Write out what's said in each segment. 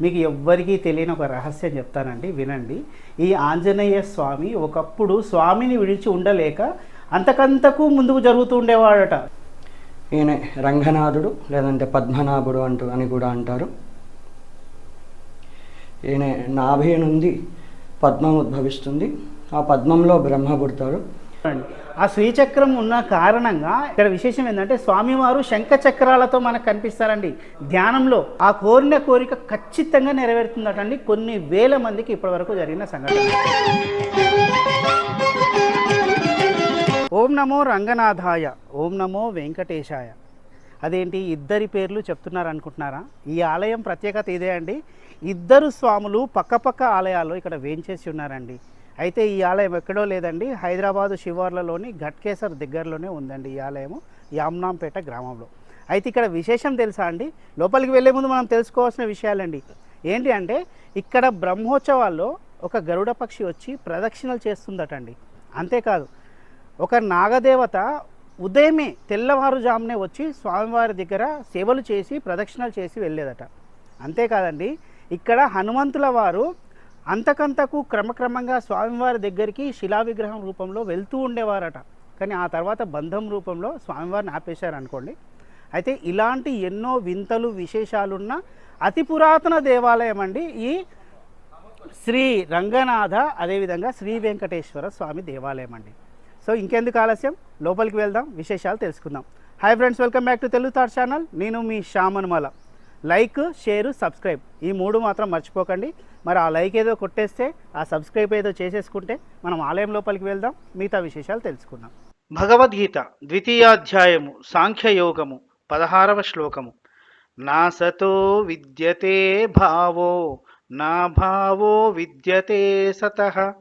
మీకు ఎవ్వరికీ తెలియని ఒక రహస్యం చెప్తానండి వినండి. ఈ ఆంజనేయ స్వామి ఒకప్పుడు స్వామిని విడిచి ఉండలేక అంతకంతకు ముందుకు జరుగుతూ ఉండేవాడట. ఈయన రంగనాథుడు లేదంటే పద్మనాభుడు అంటూ అని కూడా అంటారు. ఈయన నాభి నుండి పద్మం ఉద్భవిస్తుంది. ఆ పద్మంలో బ్రహ్మ పుడతాడు. ఆ శ్రీచక్రం ఉన్న కారణంగా ఇక్కడ విశేషం ఏంటంటే స్వామివారు శంఖ చక్రాలతో మనకు కనిపిస్తారండి. ధ్యానంలో ఆ కోరిన కోరిక ఖచ్చితంగా నెరవేరుతుందటండి. కొన్ని వేల మందికి ఇప్పటివరకు జరిగిన సంఘటన. ఓం నమో రంగనాథాయ ఓం నమో వెంకటేశాయ. అదేంటి? ఇద్దరి పేర్లు చెప్తున్నారు అనుకుంటున్నారా ఈ ఆలయం ప్రత్యేకత ఇదే అండి. ఇద్దరు స్వాములు పక్కపక్క ఆలయాల్లో ఇక్కడ వేంచేసి ఉన్నారండి. అయితే ఈ ఆలయం ఎక్కడో లేదండి. హైదరాబాదు శివార్లలోని ఘట్కేసర్ దగ్గరలోనే ఉందండి ఈ ఆలయము యామ్నాంపేట గ్రామంలో. అయితే ఇక్కడ విశేషం తెలుసా అండి? లోపలికి వెళ్ళే ముందు మనం తెలుసుకోవాల్సిన విషయాలండి. ఏంటి అంటే ఇక్కడ బ్రహ్మోత్సవాల్లో ఒక గరుడ పక్షి వచ్చి ప్రదక్షిణలు చేస్తుందటండి. అంతేకాదు ఒక నాగదేవత ఉదయమే తెల్లవారుజామునే వచ్చి స్వామివారి దగ్గర సేవలు చేసి ప్రదక్షిణలు చేసి వెళ్ళేదట. అంతేకాదండి ఇక్కడ హనుమంతుల వారు అంతకంతకు క్రమక్రమంగా స్వామివారి దగ్గరికి శిలా విగ్రహం రూపంలో వెళ్తూ ఉండేవారట. కానీ ఆ తర్వాత బంధం రూపంలో స్వామివారిని ఆపేశారు అనుకోండి అయితే ఇలాంటి ఎన్నో వింతలు విశేషాలున్న అతి పురాతన దేవాలయం అండి ఈ శ్రీ రంగనాథ అదేవిధంగా శ్రీ వెంకటేశ్వర స్వామి దేవాలయం అండి. సో ఇంకెందుకు ఆలస్యం? లోపలికి వెళ్దాం విశేషాలు తెలుసుకుందాం. Hi friends welcome back to Telugu thought channel నేను మీ శ్యామన్మల. లైక్ షేర్ సబ్స్క్రైబ్ ఈ మూడు మాత్రం మర్చిపోకండి. మరి ఆ లైక్ ఏదో కొట్టేస్తే ఆ సబ్స్క్రైబ్ ఏదో చేసేసుకుంటే మనం ఆలయం లోపలికి వెళ్దాం మిగతా విశేషాలు తెలుసుకుందాం. భగవద్గీత ద్వితీయాధ్యాయము సాంఖ్యయోగము పదహారవ శ్లోకము. నా సతో విద్యతే భావో నా భావో విద్యతే సత.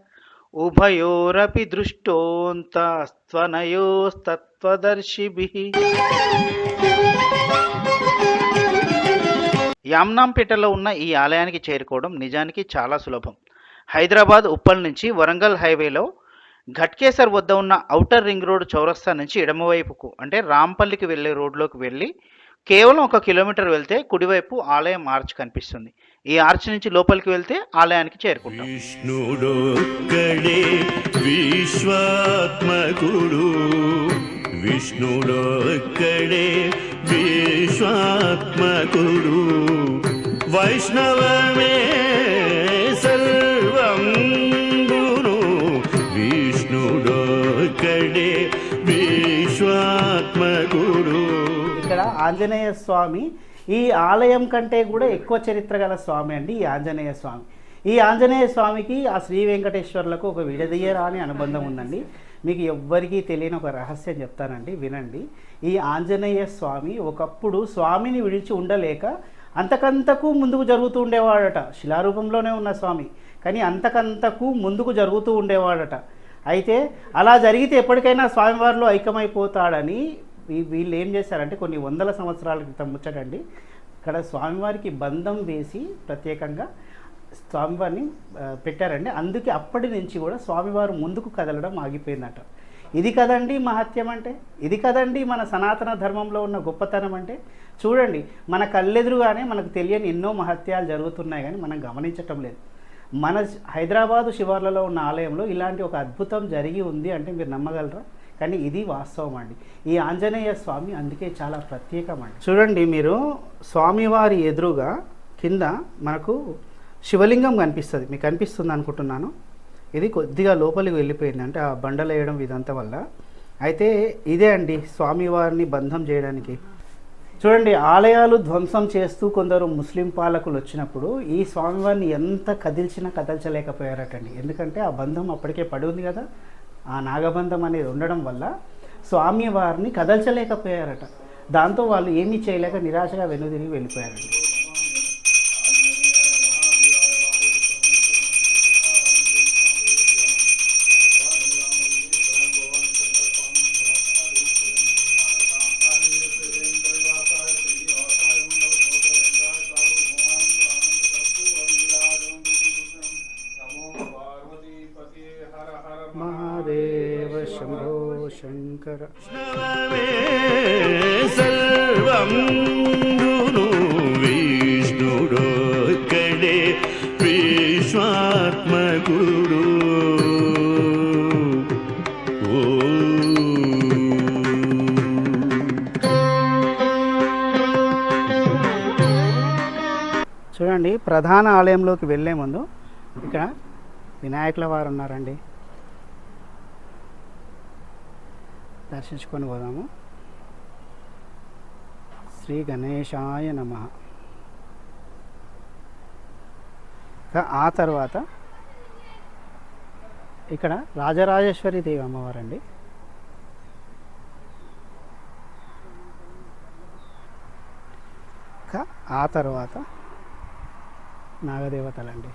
ఉభయోరపి దృష్టోంతస్త్వనయోస్తత్వదర్శిభిః యామ్నాంపేటలో ఉన్న ఈ ఆలయానికి చేరుకోవడం నిజానికి చాలా సులభం. హైదరాబాద్ ఉప్పల్ నుంచి వరంగల్ హైవేలో ఘట్కేసర్ వద్ద ఉన్న ఔటర్ రింగ్ రోడ్ చౌరస్తా నుంచి ఎడమవైపుకు అంటే రాంపల్లికి వెళ్ళే రోడ్లోకి వెళ్ళి కేవలం ఒక కిలోమీటర్ వెళ్తే కుడివైపు ఆలయం ఆర్చ్ కనిపిస్తుంది. ఈ ఆర్చ్ నుంచి లోపలికి వెళ్తే ఆలయానికి చేరుకుంటాం. విశ్వాత్మకుడు. విష్ణుడొక్కడే విశ్వాత్మకుడు. వైష్ణవమే సర్వం గురు విష్ణుడొక్కడే విశ్వాత్మకుడు. ఇక్కడ ఆంజనేయ స్వామి ఈ ఆలయం కంటే కూడా ఎక్కువ చరిత్ర గల స్వామి అండి ఈ ఆంజనేయ స్వామి. ఈ ఆంజనేయ స్వామికి ఆ శ్రీ వెంకటేశ్వర్లకు ఒక విడదీయరాని అనుబంధం ఉందండి. మీకు ఎవ్వరికీ తెలియని ఒక రహస్యం చెప్తానండి వినండి. ఈ ఆంజనేయ స్వామి ఒకప్పుడు స్వామిని విడిచి ఉండలేక అంతకంతకు ముందుకు జరుగుతూ ఉండేవాడట. శిలారూపంలోనే ఉన్న స్వామి. కానీ అంతకంతకు ముందుకు జరుగుతూ ఉండేవాడట. అయితే అలా జరిగితే ఎప్పటికైనా స్వామివారిలో ఐక్యమైపోతాడని వీళ్ళు ఏం చేశారంటే కొన్ని వందల సంవత్సరాల క్రితం ముచ్చటండి. ఇక్కడ స్వామివారికి బంధం వేసి ప్రత్యేకంగా స్వామివారిని పెట్టారండి. అందుకే అప్పటి నుంచి కూడా స్వామివారు ముందుకు కదలడం ఆగిపోయిందట. ఇది కదండి మహత్యం అంటే ఇది కదండి మన సనాతన ధర్మంలో ఉన్న గొప్పతనం అంటే? చూడండి మన కళ్ళెదురుగానే మనకు తెలియని ఎన్నో మహత్యాలు జరుగుతున్నాయి కానీ మనం గమనించటం లేదు. మన హైదరాబాదు శివార్లలో ఉన్న ఆలయంలో ఇలాంటి ఒక అద్భుతం జరిగి ఉంది అంటే మీరు నమ్మగలరా? కానీ ఇది వాస్తవం అండి. ఈ ఆంజనేయ స్వామి అందుకే చాలా ప్రత్యేకమండి. చూడండి మీరు స్వామివారి ఎదురుగా కింద మనకు శివలింగం కనిపిస్తుంది. మీకు కనిపిస్తుంది అనుకుంటున్నాను. ఇది కొద్దిగా లోపలికి వెళ్ళిపోయింది. అంటే ఆ బండలు వేయడం ఇదంతా వల్ల. అయితే ఇదే అండి స్వామివారిని బంధం చేయడానికి. చూడండి ఆలయాలు ధ్వంసం చేస్తూ కొందరు ముస్లిం పాలకులు వచ్చినప్పుడు ఈ స్వామివారిని ఎంత కదిల్చినా కదల్చలేకపోయారటండి. ఎందుకంటే ఆ బంధం అప్పటికే పడి ఉంది కదా. ఆ నాగబంధం అనేది ఉండడం వల్ల స్వామివారిని కదల్చలేకపోయారట. దాంతో వాళ్ళు ఏమీ చేయలేక నిరాశగా వెనుదిరిగి వెళ్ళిపోయారండి. గురు చూడండి ప్రధాన ఆలయంలోకి వెళ్ళే ముందు ఇక్కడ వినాయకుల వారు ఉన్నారండి. దర్శించుకొని పోదాము. శ్రీ గణేశాయ నమ. ఆ తర్వాత ఇక్కడ రాజరాజేశ్వరి దేవి అమ్మవారండి. ఇంకా ఆ తర్వాత నాగదేవతలండి.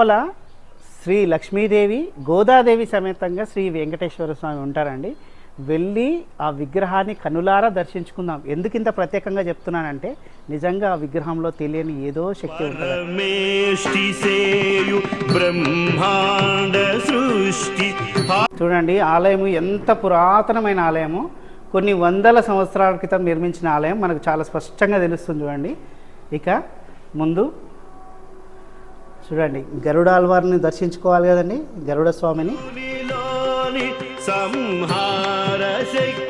లోపల శ్రీ లక్ష్మీదేవి గోదాదేవి సమేతంగా శ్రీ వెంకటేశ్వర స్వామి ఉంటారండి. వెళ్ళి ఆ విగ్రహాన్ని కనులారా దర్శించుకుందాం. ఎందుకు ఇంత ప్రత్యేకంగా చెప్తున్నానంటే నిజంగా ఆ విగ్రహంలో తెలియని ఏదో శక్తి ఉంటుంది చూడండి ఆలయము ఎంత పురాతనమైన ఆలయము కొన్ని వందల సంవత్సరాల క్రితం నిర్మించిన ఆలయం మనకు చాలా స్పష్టంగా తెలుస్తుంది చూడండి. ఇక ముందు చూడండి గరుడాల్వారిని దర్శించుకోవాలి కదండి గరుడ స్వామిని. సంహార శక్తి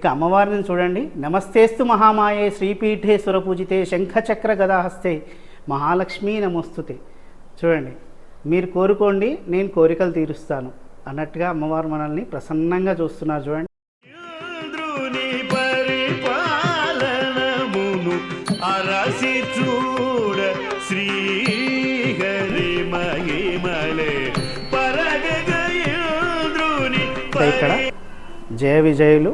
ఇక అమ్మవారిని చూడండి. నమస్తేస్తు మహామాయే శ్రీపీఠే సురపూజితే శంఖచక్ర గదాహస్తే మహాలక్ష్మీ నమస్తుతే. చూడండి. మీరు కోరుకోండి నేను కోరికలు తీరుస్తాను అన్నట్టుగా అమ్మవారు మనల్ని ప్రసన్నంగా చూస్తున్నారు చూడండి. ఇక్కడ జయ విజయులు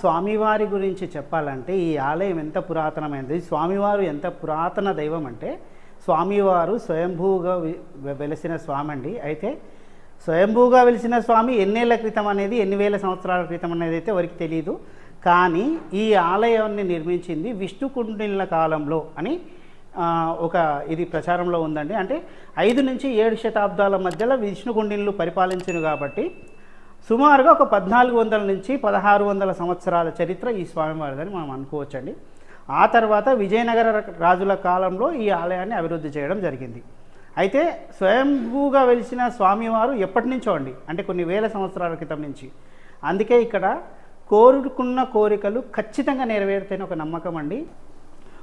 స్వామివారి గురించి చెప్పాలంటే ఈ ఆలయం ఎంత పురాతనమైనది? స్వామివారు ఎంత పురాతన దైవం అంటే స్వామివారు స్వయంభూగా వెలిసిన స్వామి అండి అయితే స్వయంభూగా వెలిసిన స్వామి ఎన్నేళ్ళ క్రితం అనేది ఎన్ని వేల సంవత్సరాల క్రితం అనేది అయితే ఎవరికి తెలియదు కానీ ఈ ఆలయాన్ని నిర్మించింది విష్ణుకుండిల కాలంలో అని ఒక ఇది ప్రచారంలో ఉందండి. అంటే ఐదు నుంచి ఏడు శతాబ్దాల మధ్యలో విష్ణుకుండిన్లు పరిపాలించను కాబట్టి సుమారుగా ఒక పద్నాలుగు వందల నుంచి పదహారు వందల సంవత్సరాల చరిత్ర ఈ స్వామివారిదని మనం అనుకోవచ్చండి. ఆ తర్వాత విజయనగర రాజుల కాలంలో ఈ ఆలయాన్ని అభివృద్ధి చేయడం జరిగింది. అయితే స్వయంభూగా వెలిసిన స్వామివారు ఎప్పటి నుంచో అండి అంటే కొన్ని వేల సంవత్సరాల క్రితం నుంచి. అందుకే ఇక్కడ కోరుకున్న కోరికలు ఖచ్చితంగా నెరవేరుతాయని ఒక నమ్మకం అండి.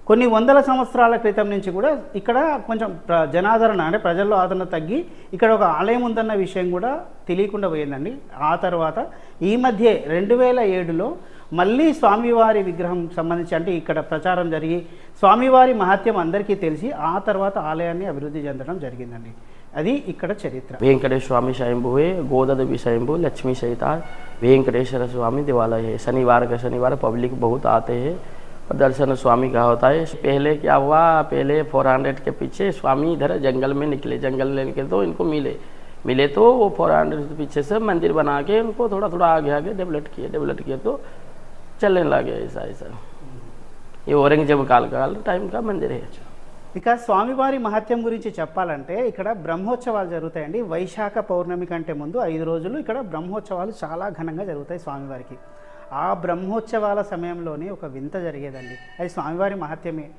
కొన్ని వందల సంవత్సరాల క్రితం నుంచి కూడా ఇక్కడ కొంచెం జనాదరణ అంటే ప్రజల్లో ఆదరణ తగ్గి ఇక్కడ ఒక ఆలయం ఉందన్న విషయం కూడా తెలియకుండా పోయిందండి. ఆ తర్వాత ఈ మధ్య రెండు వేల ఏడులో మళ్ళీ స్వామివారి విగ్రహం సంబంధించి అంటే ఇక్కడ ప్రచారం జరిగి స్వామివారి మహత్యం అందరికీ తెలిసి ఆ తర్వాత ఆలయాన్ని అభివృద్ధి చెందడం జరిగిందండి. అది ఇక్కడ చరిత్ర. వెంకటేశ్వర స్వామి స్వయంభువే గోదాదేవి స్వయంభు లక్ష్మీ సైత వెంకటేశ్వర స్వామి దివాలయ శనివారం శనివారం పబ్లిక్ బహుత్ ఆతయే शनिवार पब्लिक बहुत आते हैं दर्शन स्वामी का होता है पहले क्या हुआ पहले 400 के पीछे स्वामी इधर जंगल में निकले जंगल में निकले तो इनको मिले मिले तो वो 400 के पीछे से मंदिर बना के उनको थोड़ा थोड़ा आगे आगे डेवलप किए डेवलप किए तो चलने लगे ऐसा ऐसा ये औरंगजेब काल काल टाइम का मंदिर है ఇక స్వామివారి మహత్యం గురించి చెప్పాలంటే ఇక్కడ బ్రహ్మోత్సవాలు జరుగుతాయండి వైశాఖ పౌర్ణమి కంటే ముందు ఐదు రోజులు ఇక్కడ బ్రహ్మోత్సవాలు చాలా ఘనంగా జరుగుతాయి స్వామివారికి ఆ బ్రహ్మోత్సవాల సమయంలోనే ఒక వింత జరిగేదండి. అది స్వామివారి మహత్యమే.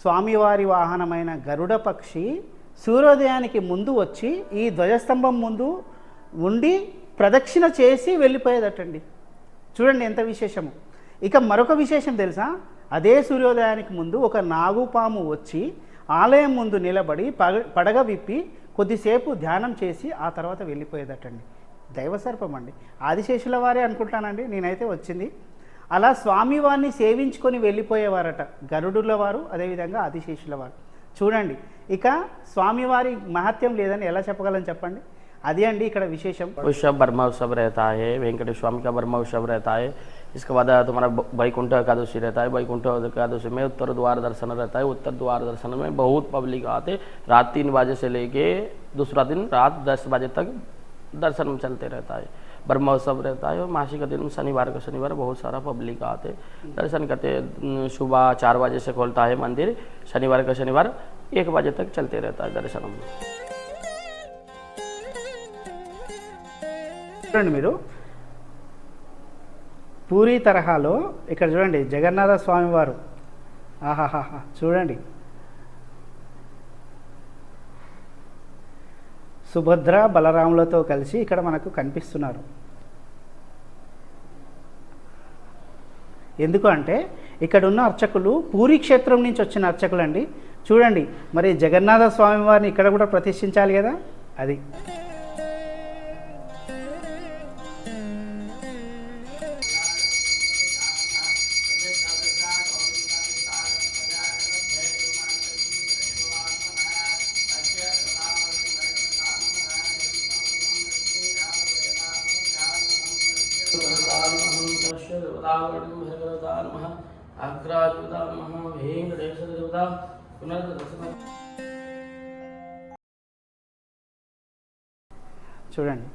స్వామివారి వాహనమైన గరుడ పక్షి సూర్యోదయానికి ముందు వచ్చి ఈ ధ్వజస్తంభం ముందు ఉండి ప్రదక్షిణ చేసి వెళ్ళిపోయేదటండి. చూడండి ఎంత విశేషము. ఇక మరొక విశేషం తెలుసా? అదే సూర్యోదయానికి ముందు ఒక నాగుపాము వచ్చి ఆలయం ముందు నిలబడి పగ పడగ విప్పి కొద్దిసేపు ధ్యానం చేసి ఆ తర్వాత వెళ్ళిపోయేదటండి. దైవసర్పం అండి ఆదిశేషుల వారే అనుకుంటానండి నేనైతే వచ్చింది అలా స్వామివారిని సేవించుకొని వెళ్ళిపోయేవారట గరుడుల వారు అదేవిధంగా ఆదిశేషుల వారు చూడండి ఇక స్వామివారి మహత్యం లేదని ఎలా చెప్పగలను చెప్పండి అది అండి ఇక్కడ విశేషం उत्सव ब्रह्म उत्सव रहता है वेंकटेश्वर स्वामी का ब्रह्म उत्सव रहता है इसके बाद तुम्हारा ब- वैकुंठ एकादशी रहता है वैकुंठ एकादशी में उत्तर द्वार दर्शन रहता है उत्तर द्वार दर्शन में बहुत पब्लिक आते रात तीन बजे से लेके दूसरा दिन रात दस बजे तक दर्शन में चलते रहता है ब्रह्मोत्सव रहता है और मासी का दिन शनिवार का शनिवार बहुत सारा पब्लिक आते दर्शन करते न, सुबह चार बजे से खोलता है मंदिर शनिवार का शनिवार एक बजे तक चलते रहता है दर्शन में చూడండి మీరు పూరి తరహాలో ఇక్కడ చూడండి జగన్నాథ స్వామి వారు ఆహాహాహా చూడండి సుభద్ర బలరాములతో కలిసి ఇక్కడ మనకు కనిపిస్తున్నారు. ఎందుకు అంటే ఇక్కడ ఉన్న అర్చకులు పూరి క్షేత్రం నుంచి వచ్చిన అర్చకులు అండి చూడండి మరి జగన్నాథ స్వామి వారిని ఇక్కడ కూడా ప్రతిష్ఠించాలి కదా? అది. చూడండి.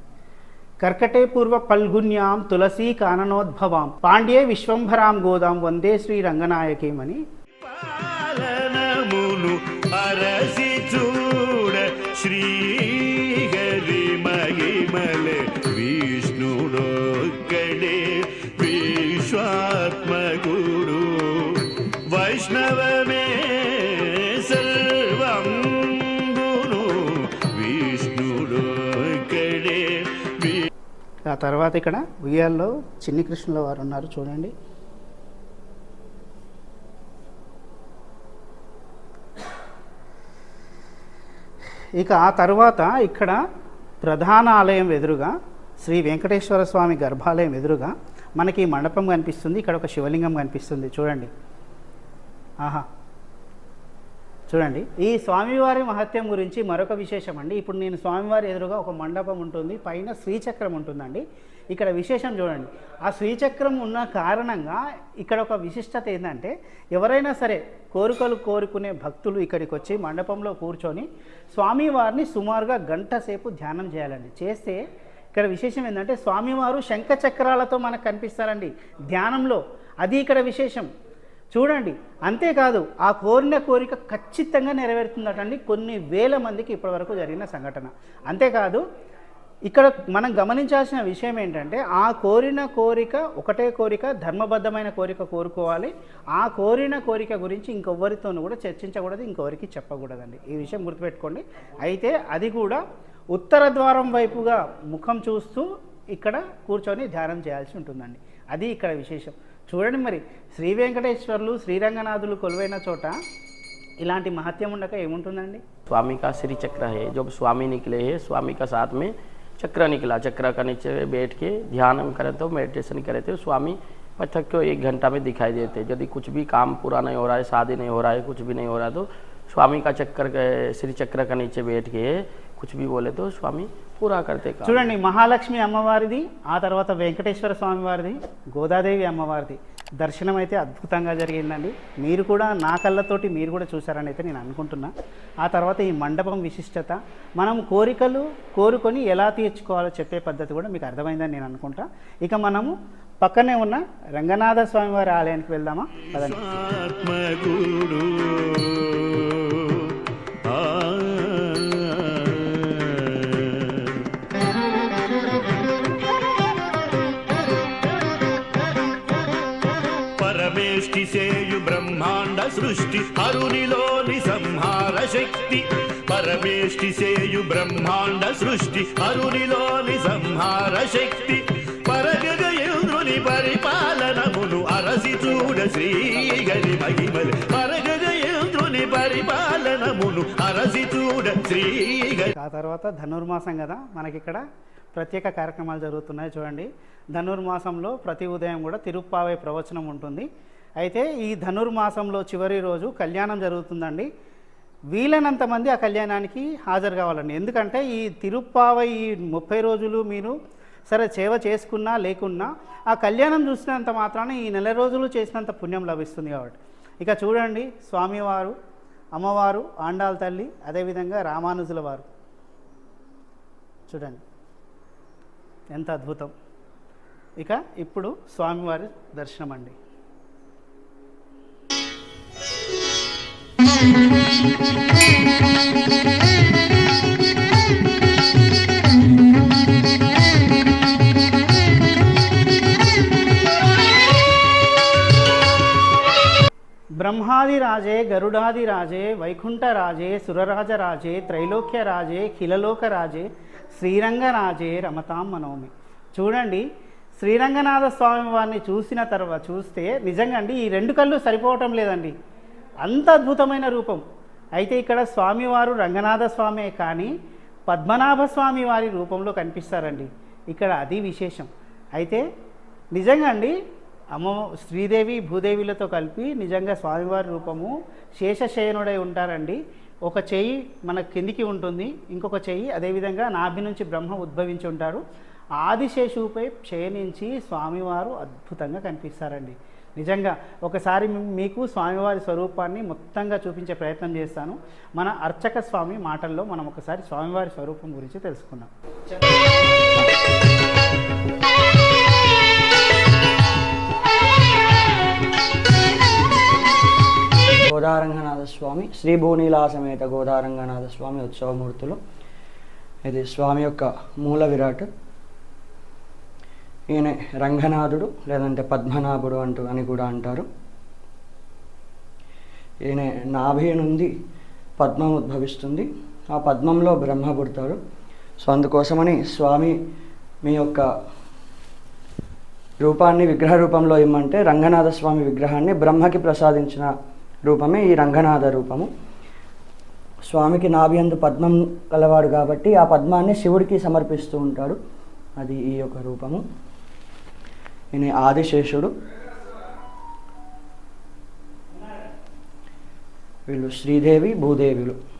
కర్కటే పూర్వ పల్గున్యాం తులసీ కాననోద్భవాం పాండ్యే విశ్వంభరాం గోదాం వందే శ్రీ రంగనాయకేమని పాలనమును అరసి చూడ శ్రీహరి విష్ణుడొక్కడే విశ్వాత్మకుడు వైష్ణవమే ఆ తర్వాత ఇక్కడ ఉయ్యాల్లో చిన్ని కృష్ణుల వారు ఉన్నారు చూడండి. ఇక ఆ తర్వాత ఇక్కడ ప్రధాన ఆలయం ఎదురుగా శ్రీ వెంకటేశ్వర స్వామి గర్భాలయం ఎదురుగా మనకి మండపం కనిపిస్తుంది. ఇక్కడ ఒక శివలింగం కనిపిస్తుంది. చూడండి. ఆహా. చూడండి. ఈ స్వామివారి మహత్యం గురించి మరొక విశేషం అండి. ఇప్పుడు నేను స్వామివారి ఎదురుగా ఒక మండపం ఉంటుంది. పైన శ్రీచక్రం ఉంటుందండి. ఇక్కడ విశేషం చూడండి. ఆ శ్రీచక్రం ఉన్న కారణంగా ఇక్కడ ఒక విశిష్టత ఏంటంటే ఎవరైనా సరే కోరికలు కోరుకునే భక్తులు ఇక్కడికి వచ్చి మండపంలో కూర్చొని స్వామివారిని సుమారుగా గంట సేపు ధ్యానం చేయాలండి. చేస్తే ఇక్కడ విశేషం ఏంటంటే స్వామివారు శంఖ చక్రాలతో మనకు కనిపిస్తారండి. ధ్యానంలో. అది ఇక్కడ విశేషం. చూడండి అంతేకాదు ఆ కోరిన కోరిక ఖచ్చితంగా నెరవేరుతుందటండి కొన్ని వేల మందికి ఇప్పటివరకు జరిగిన సంఘటన. అంతేకాదు ఇక్కడ మనం గమనించాల్సిన విషయం ఏంటంటే ఆ కోరిన కోరిక ఒకటే కోరిక ధర్మబద్ధమైన కోరిక కోరుకోవాలి. ఆ కోరిన కోరిక గురించి ఇంకొవరితోనూ కూడా చర్చించకూడదు ఇంకొవరికి చెప్పకూడదండి. ఈ విషయం గుర్తుపెట్టుకోండి. అయితే అది కూడా ఉత్తర ద్వారం వైపుగా ముఖం చూస్తూ ఇక్కడ కూర్చొని ధ్యానం చేయాల్సి ఉంటుందండి. అది ఇక్కడ విశేషం. చూడండి మరి శ్రీ వెంకటేశ్వర్లు శ్రీరంగనాథులు కొలువైన చోట ఇలాంటి మహత్యం ఉండక ఏముంటుందండి स्वामी का श्री चक्र है जब स्वामी निकले हैं स्वामी का साथ में चक्र निकला चक्र का नीचे बैठ के ध्यान करें तो मेडिटेशन करे तो स्वामी पथक को एक घंटा में दिखाई देते यदि कुछ भी काम पूरा नहीं हो रहा है शादी नहीं हो रहा है कुछ भी नहीं हो रहा है तो स्वामी का चक्कर के- श्री चक्र का नीचे बैठ के कुछ भी बोले तो स्वामी పురాకర్తే చూడండి మహాలక్ష్మి అమ్మవారిది ఆ తర్వాత వెంకటేశ్వర స్వామి వారిది గోదాదేవి అమ్మవారిది. దర్శనం అయితే అద్భుతంగా జరిగిందండి. మీరు కూడా నా కళ్ళతోటి మీరు కూడా చూసారని అయితే నేను అనుకుంటున్నా. ఆ తర్వాత ఈ మండపం విశిష్టత. మనం కోరికలు కోరుకొని ఎలా తీర్చుకోవాలో చెప్పే పద్ధతి కూడా మీకు అర్థమైందని నేను అనుకుంటా. ఇక మనము పక్కనే ఉన్న రంగనాథ స్వామివారి ఆలయానికి వెళ్దామా? పదండి. సృష్టి హరునిలోని సంహార శక్తి. పరమేష్టి సేయు బ్రహ్మాండ సృష్టి హరునిలోని సంహార శక్తి. పరగగయుని పరిపాలనమును అరసి చూడ శ్రీగరి మహిమలు. పరగగయుని పరిపాలనమును అరసి చూడ శ్రీగరి ఆ తర్వాత ధనుర్మాసం కదా మనకి ఇక్కడ ప్రత్యేక కార్యక్రమాలు జరుగుతున్నాయి చూడండి. ధనుర్మాసంలో ప్రతి ఉదయం కూడా తిరుప్పావై ప్రవచనం ఉంటుంది. అయితే ఈ ధనుర్మాసంలో చివరి రోజు కళ్యాణం జరుగుతుందండి. వీలైనంత మంది ఆ కళ్యాణానికి హాజరు కావాలండి. ఎందుకంటే ఈ తిరుప్పావై ఈ ముప్పై రోజులు మీరు సరే సేవ చేసుకున్నా లేకున్నా ఆ కళ్యాణం చూసినంత మాత్రాన ఈ నెల రోజులు చేసినంత పుణ్యం లభిస్తుంది కాబట్టి. ఇక చూడండి స్వామివారు అమ్మవారు ఆండాల తల్లి అదేవిధంగా రామానుజుల వారు. చూడండి. ఎంత అద్భుతం. ఇక ఇప్పుడు స్వామివారి దర్శనం అండి బ్రహ్మాదిరాజే గరుడాదిరాజే వైకుంఠరాజే సురరాజరాజే త్రైలోక్యరాజే ఖిలలోకరాజే శ్రీరంగరాజే రమతాం మనోమి. చూడండి శ్రీరంగనాథ స్వామి వారిని చూసిన తర్వాత చూస్తే నిజంగా అండి ఈ రెండు కళ్ళు సరిపోవటం లేదండి. అంత అద్భుతమైన రూపం. అయితే ఇక్కడ స్వామివారు రంగనాథ స్వామే కానీ పద్మనాభ స్వామి వారి రూపంలో కనిపిస్తారండి. ఇక్కడ అది విశేషం. అయితే నిజంగా అండి అమ్మ శ్రీదేవి భూదేవిలతో కలిపి నిజంగా స్వామివారి రూపము శేషశయనుడై ఉంటారండి. ఒక చెయ్యి మన కిందికి ఉంటుంది ఇంకొక చెయ్యి అదేవిధంగా నాభి నుంచి బ్రహ్మ ఉద్భవించి ఉంటారు ఆదిశేషుపై క్షయణించి స్వామివారు అద్భుతంగా కనిపిస్తారండి. నిజంగా ఒకసారి మీకు స్వామివారి స్వరూపాన్ని మొత్తంగా చూపించే ప్రయత్నం చేస్తాను. మన అర్చక స్వామి మాటల్లో మనం ఒకసారి స్వామివారి స్వరూపం గురించి తెలుసుకుందాం. గోదారంగనాథ స్వామి శ్రీ భూనీలా సమేత గోదారంగనాథ స్వామి ఉత్సవమూర్తులు. ఇది స్వామి యొక్క మూల విరాట్. ఈయన రంగనాథుడు లేదంటే పద్మనాభుడు అంటూ అని కూడా అంటారు. ఈయన నాభి నుండి పద్మం ఉద్భవిస్తుంది. ఆ పద్మంలో బ్రహ్మ పుడతారు. సో అందుకోసమని స్వామి మీ యొక్క రూపాన్ని విగ్రహ రూపంలో ఇమ్మంటే రంగనాథ స్వామి విగ్రహాన్ని బ్రహ్మకి ప్రసాదించిన రూపమే ఈ రంగనాథ రూపము. స్వామికి నాభియందు పద్మం కలవాడు కాబట్టి ఆ పద్మాన్ని శివుడికి సమర్పిస్తూ ఉంటాడు. అది ఈ యొక్క రూపము. ఈయన ఆదిశేషుడు. వీళ్ళు శ్రీదేవి భూదేవులు.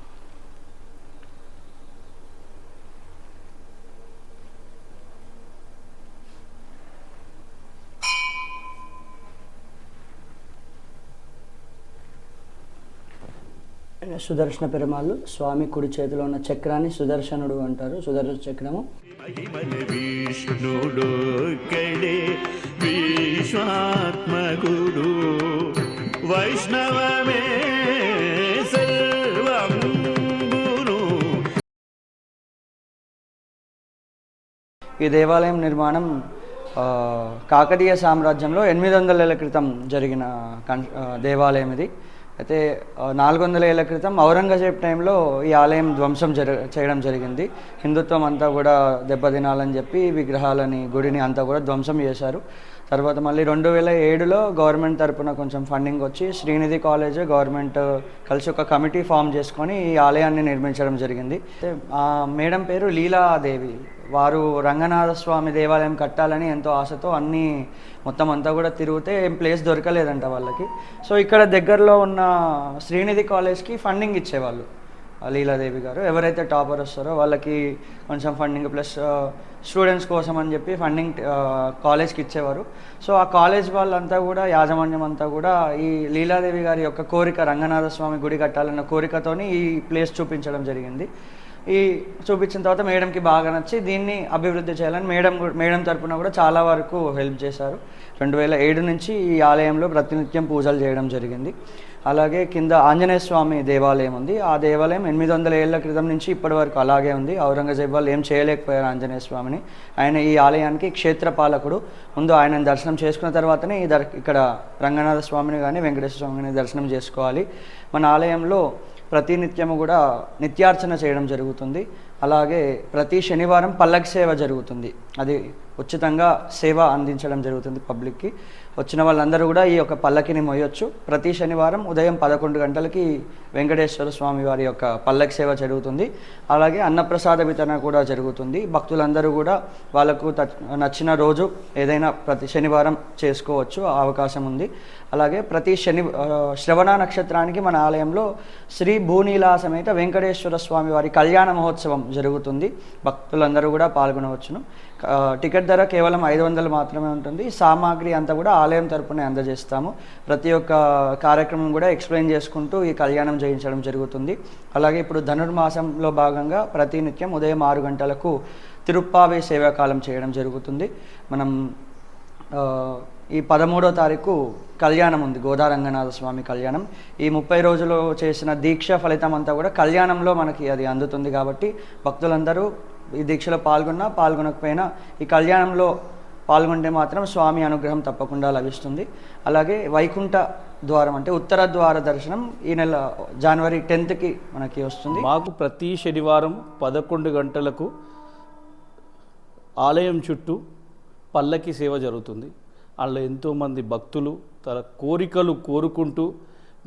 సుదర్శన పెరుమాళ్ళు. స్వామి కుడి చేతిలో ఉన్న చక్రాన్ని సుదర్శనుడు అంటారు. సుదర్శన చక్రము. విష్ణుడు వైష్ణవమే ఈ దేవాలయం నిర్మాణం కాకతీయ సామ్రాజ్యంలో ఎనిమిది వందల క్రితం జరిగిన దేవాలయం ఇది. అయితే నాలుగు వందల ఏళ్ళ క్రితం ఔరంగజేబ్ టైంలో ఈ ఆలయం ధ్వంసం జర చేయడం జరిగింది. హిందుత్వం అంతా కూడా దెబ్బతినాలని చెప్పి విగ్రహాలని గుడిని అంతా కూడా ధ్వంసం చేశారు. తర్వాత మళ్ళీ రెండు వేల ఏడులో గవర్నమెంట్ తరపున కొంచెం ఫండింగ్ వచ్చి శ్రీనిధి కాలేజ్ గవర్నమెంట్ కలిసి ఒక కమిటీ ఫామ్ చేసుకొని ఈ ఆలయాన్ని నిర్మించడం జరిగింది. ఆ మేడం పేరు లీలాదేవి. వారు రంగనాథ స్వామి దేవాలయం కట్టాలని ఎంతో ఆశతో అన్నీ మొత్తం అంతా కూడా తిరిగితే ఏం ప్లేస్ దొరకలేదంట వాళ్ళకి. సో ఇక్కడ దగ్గరలో ఉన్న శ్రీనిధి కాలేజ్కి ఫండింగ్ ఇచ్చేవాళ్ళు లీలాదేవి గారు. ఎవరైతే టాపర్ వస్తారో వాళ్ళకి కొంచెం ఫండింగ్ ప్లస్ స్టూడెంట్స్ కోసం అని చెప్పి ఫండింగ్ కాలేజ్కి ఇచ్చేవారు. సో ఆ కాలేజ్ వాళ్ళంతా కూడా యాజమాన్యం అంతా కూడా ఈ లీలాదేవి గారి యొక్క కోరిక రంగనాథ స్వామి గుడి కట్టాలన్న కోరికతోని ఈ ప్లేస్ చూపించడం జరిగింది. ఈ చూపించిన తర్వాత మేడంకి బాగా నచ్చి దీన్ని అభివృద్ధి చేయాలని మేడం మేడం తరపున కూడా చాలా వరకు హెల్ప్ చేశారు. రెండు వేల ఏడు నుంచి ఈ ఆలయంలో ప్రతినిత్యం పూజలు చేయడం జరిగింది. అలాగే కింద ఆంజనేయ స్వామి దేవాలయం ఉంది. ఆ దేవాలయం ఎనిమిది వందల ఏళ్ళ క్రితం నుంచి ఇప్పటి వరకు అలాగే ఉంది. ఔరంగజేబ్ వాళ్ళు ఏం చేయలేకపోయారు ఆంజనేయ స్వామిని. ఆయన ఈ ఆలయానికి క్షేత్రపాలకుడు ముందు ఆయన దర్శనం చేసుకున్న తర్వాతనే ఈ దర్ ఇక్కడ రంగనాథ స్వామిని కానీ వెంకటేశ్వర స్వామిని దర్శనం చేసుకోవాలి. మన ఆలయంలో ప్రతి నిత్యము కూడా నిత్యార్చన చేయడం జరుగుతుంది. అలాగే ప్రతి శనివారం పల్లకి సేవ జరుగుతుంది. అది ఉచితంగా సేవ అందించడం జరుగుతుంది పబ్లిక్కి. వచ్చిన వాళ్ళందరూ కూడా ఈ యొక్క పల్లకిని మొయ్యొచ్చు. ప్రతి శనివారం ఉదయం పదకొండు గంటలకి వెంకటేశ్వర స్వామి వారి యొక్క పల్లకి సేవ జరుగుతుంది. అలాగే అన్నప్రసాద వితరణ కూడా జరుగుతుంది. భక్తులందరూ కూడా వాళ్ళకు నచ్చిన రోజు ఏదైనా ప్రతి శనివారం చేసుకోవచ్చు. ఆ అవకాశం ఉంది. అలాగే ప్రతి శని శ్రవణ నక్షత్రానికి మన ఆలయంలో శ్రీ భూనీలా సమేత వెంకటేశ్వర స్వామి వారి కళ్యాణ మహోత్సవం జరుగుతుంది. భక్తులందరూ కూడా పాల్గొనవచ్చును. టికెట్ ధర కేవలం ఐదు వందలు మాత్రమే ఉంటుంది. సామాగ్రి అంతా కూడా ఆలయం తరపునే అందజేస్తాము. ప్రతి ఒక్క కార్యక్రమం కూడా ఎక్స్ప్లెయిన్ చేసుకుంటూ ఈ కళ్యాణం చేయించడం జరుగుతుంది. అలాగే ఇప్పుడు ధనుర్మాసంలో భాగంగా ప్రతి నిత్యం ఉదయం ఆరు గంటలకు తిరుప్పావి సేవాకాలం చేయడం జరుగుతుంది. మనం ఈ పదమూడో తారీఖు కళ్యాణం ఉంది గోదారంగనాథ స్వామి కళ్యాణం. ఈ ముప్పై రోజులు చేసిన దీక్ష ఫలితం అంతా కూడా కళ్యాణంలో మనకి అది అందుతుంది కాబట్టి భక్తులందరూ ఈ దీక్షలో పాల్గొన్నా పాల్గొనకపోయినా ఈ కళ్యాణంలో పాల్గొంటే మాత్రం స్వామి అనుగ్రహం తప్పకుండా లభిస్తుంది. అలాగే వైకుంఠ ద్వారం అంటే ఉత్తర ద్వార దర్శనం ఈ నెల జనవరి టెన్త్కి మనకి వస్తుంది. మాకు ప్రతి శనివారం పదకొండు గంటలకు ఆలయం చుట్టూ పల్లకి సేవ జరుగుతుంది. అందులో ఎంతోమంది భక్తులు తన కోరికలు కోరుకుంటూ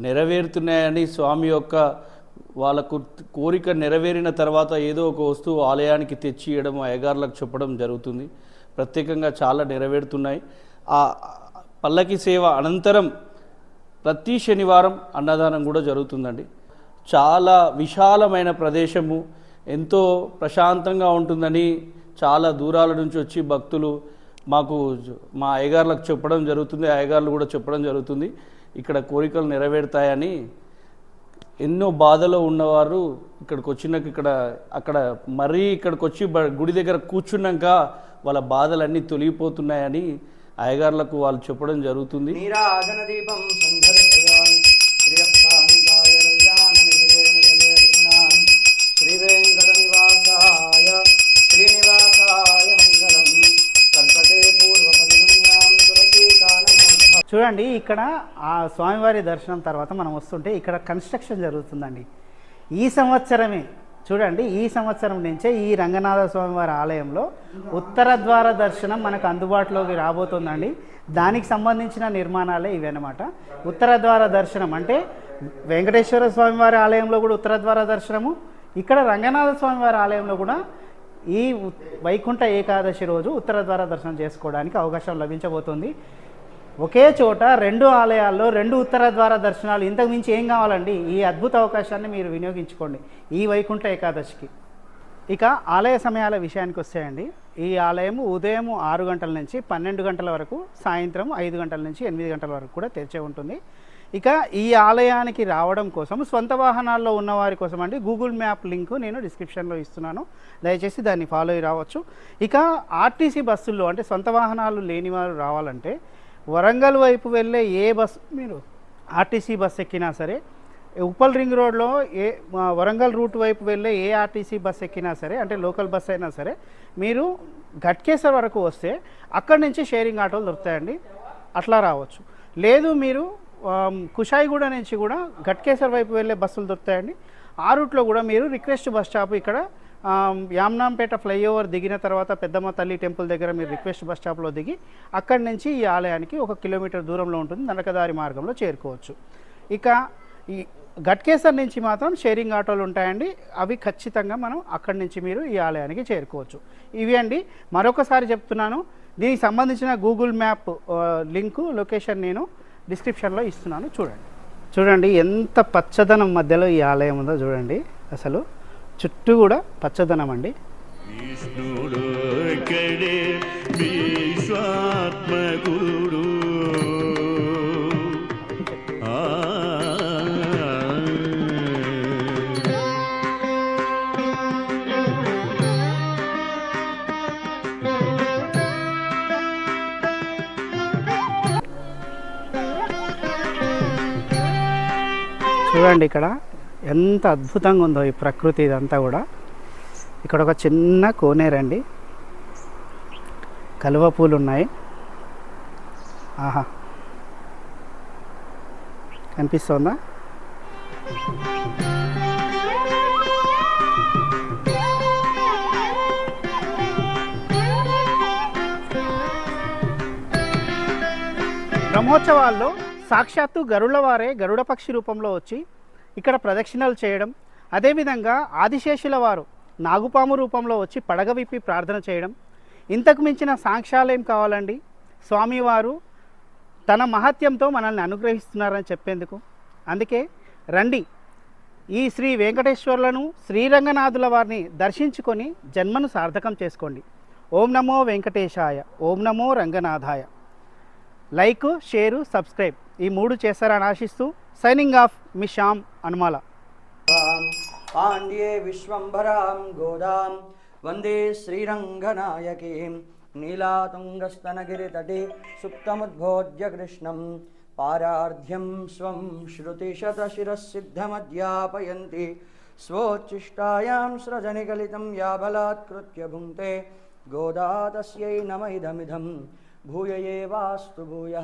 నెరవేరుతున్నాయని స్వామి యొక్క వాళ్ళకు కోరిక నెరవేరిన తర్వాత ఏదో ఒక వస్తువు ఆలయానికి తెచ్చి ఇవ్వడం అయ్యగారులకు చెప్పడం జరుగుతుంది. ప్రత్యేకంగా చాలా నెరవేరుతున్నాయి. ఆ పల్లకి సేవ అనంతరం ప్రతి శనివారం అన్నదానం కూడా జరుగుతుందండి. చాలా విశాలమైన ప్రదేశము. ఎంతో ప్రశాంతంగా ఉంటుందని చాలా దూరాల నుంచి వచ్చి భక్తులు మాకు మా అయ్యగారులకు చెప్పడం జరుగుతుంది అయ్యగారులు కూడా చెప్పడం జరుగుతుంది. ఇక్కడ కోరికలు నెరవేరుతాయని ఎన్నో బాధలో ఉన్నవారు ఇక్కడికి వచ్చినాక ఇక్కడ అక్కడ మరీ ఇక్కడికి వచ్చి గుడి దగ్గర కూర్చున్నాక వాళ్ళ బాధలన్నీ తొలగిపోతున్నాయని అయ్యగారులకు వాళ్ళు చెప్పడం జరుగుతుంది. నీరాజన శ్రీ వెంకట నివాసాయ శ్రీనివాసాయ మంగళం. చూడండి ఇక్కడ ఆ స్వామివారి దర్శనం తర్వాత మనం వస్తుంటే ఇక్కడ కన్స్ట్రక్షన్ జరుగుతుందండి. ఈ సంవత్సరమే చూడండి ఈ సంవత్సరం నుంచే ఈ రంగనాథ స్వామివారి ఆలయంలో ఉత్తర ద్వార దర్శనం మనకు అందుబాటులోకి రాబోతుందండి. దానికి సంబంధించిన నిర్మాణాలే ఇవన్నమాట ఉత్తర ద్వార దర్శనం అంటే వెంకటేశ్వర స్వామివారి ఆలయంలో కూడా ఉత్తర ద్వార దర్శనము ఇక్కడ రంగనాథ స్వామివారి ఆలయంలో కూడా ఈ వైకుంఠ ఏకాదశి రోజు ఉత్తర ద్వార దర్శనం చేసుకోవడానికి అవకాశం లభించబోతుంది. ఒకే చోట రెండు ఆలయాల్లో రెండు ఉత్తర ద్వార దర్శనాలు ఇంతకు మించి ఏం కావాలండి? ఈ అద్భుత అవకాశాన్ని మీరు వినియోగించుకోండి ఈ వైకుంఠ ఏకాదశికి. ఇక ఆలయ సమయాల విషయానికి వస్తాయండి. ఈ ఆలయం ఉదయం ఆరు గంటల నుంచి పన్నెండు గంటల వరకు సాయంత్రం ఐదు గంటల నుంచి ఎనిమిది గంటల వరకు కూడా తెరిచే ఉంటుంది. ఇక ఈ ఆలయానికి రావడం కోసం సొంత వాహనాల్లో ఉన్న వారి కోసం అండి. గూగుల్ మ్యాప్ లింక్ నేను డిస్క్రిప్షన్లో ఇస్తున్నాను. దయచేసి దాన్ని ఫాలో అయ్యి రావచ్చు. ఇక ఆర్టీసీ బస్సుల్లో అంటే సొంత వాహనాలు లేని వారు రావాలంటే వరంగల్ వైపు వెళ్ళే ఏ బస్ మీరు ఆర్టీసీ బస్ ఎక్కినా సరే ఉప్పల్ రింగ్ రోడ్లో ఏ వరంగల్ రూట్ వైపు వెళ్ళే ఏ ఆర్టీసీ బస్ ఎక్కినా సరే అంటే లోకల్ బస్ అయినా సరే మీరు ఘట్కేసర్ వరకు వస్తే అక్కడి నుంచి షేరింగ్ ఆటోలు దొరుకుతాయండి. అట్లా రావచ్చు. లేదు మీరు కుషాయిగూడ నుంచి కూడా ఘట్కేసర్ వైపు వెళ్ళే బస్సులు దొరుకుతాయండి. ఆ రూట్లో కూడా మీరు రిక్వెస్ట్ బస్ స్టాప్ ఇక్కడ యామ్నాంపేట ఫ్లైఓవర్ దిగిన తర్వాత పెద్దమ్మ తల్లి టెంపుల్ దగ్గర మీరు రిక్వెస్ట్ బస్ స్టాప్లో దిగి అక్కడి నుంచి ఈ ఆలయానికి ఒక కిలోమీటర్ దూరంలో ఉంటుంది నడకదారి మార్గంలో చేరుకోవచ్చు. ఇక ఈ ఘట్కేసర్ నుంచి మాత్రం షేరింగ్ ఆటోలు ఉంటాయండి. అవి ఖచ్చితంగా మనం అక్కడి నుంచి మీరు ఈ ఆలయానికి చేరుకోవచ్చు. ఇవి అండి మరొకసారి చెప్తున్నాను. దీనికి సంబంధించిన గూగుల్ మ్యాప్ లింకు లొకేషన్ నేను డిస్క్రిప్షన్లో ఇస్తున్నాను. చూడండి. చూడండి ఎంత పచ్చదనం మధ్యలో ఈ ఆలయం ఉందో చూడండి. అసలు చుట్టూ కూడా పచ్చదనం అండి. విష్ణుడొక్కడే చూడండి ఇక్కడ. ఎంత అద్భుతంగా ఉందో ఈ ప్రకృతి ఇదంతా కూడా. ఇక్కడ ఒక చిన్న కోనేరండి కలువ పూలు ఉన్నాయి ఆహా. కనిపిస్తోందా? బ్రహ్మోత్సవాల్లో సాక్షాత్తు గరుడ వారే గరుడ పక్షి రూపంలో వచ్చి ఇక్కడ ప్రదక్షిణలు చేయడం అదేవిధంగా ఆదిశేషుల వారు నాగుపాము రూపంలో వచ్చి పడగ విప్పి ప్రార్థన చేయడం. ఇంతకు మించిన సాక్ష్యాలు ఏం కావాలండి? స్వామివారు తన మహత్యంతో మనల్ని అనుగ్రహిస్తున్నారని చెప్పేందుకు. అందుకే రండి. ఈ శ్రీ వెంకటేశ్వర్లను శ్రీరంగనాథుల వారిని దర్శించుకొని జన్మను సార్థకం చేసుకోండి. ఓం నమో వెంకటేశాయ ఓం నమో రంగనాథాయ. Like share subscribe. ఈ మూడు చేస్తారని ఆశిస్తూ సైనింగ్ ఆఫ్ మీ శ్యామ్ అనుమాల పాండ్యే విశ్వంభరాం గోదాం వందే శ్రీరంగనాయకీం నీలాతుంగస్తనగిరితటే సుప్తముద్బోధ్య కృష్ణం పారార్ధ్యం స్వం శృతిశతశిరసిద్ధమధ్యాపయంతి స్వోచ్ఛిష్టాయాం సృజనిగలితం యా బలాత్కృత్య భుంక్తే గోదా తస్యై నమ भूय एवास्तु भूय।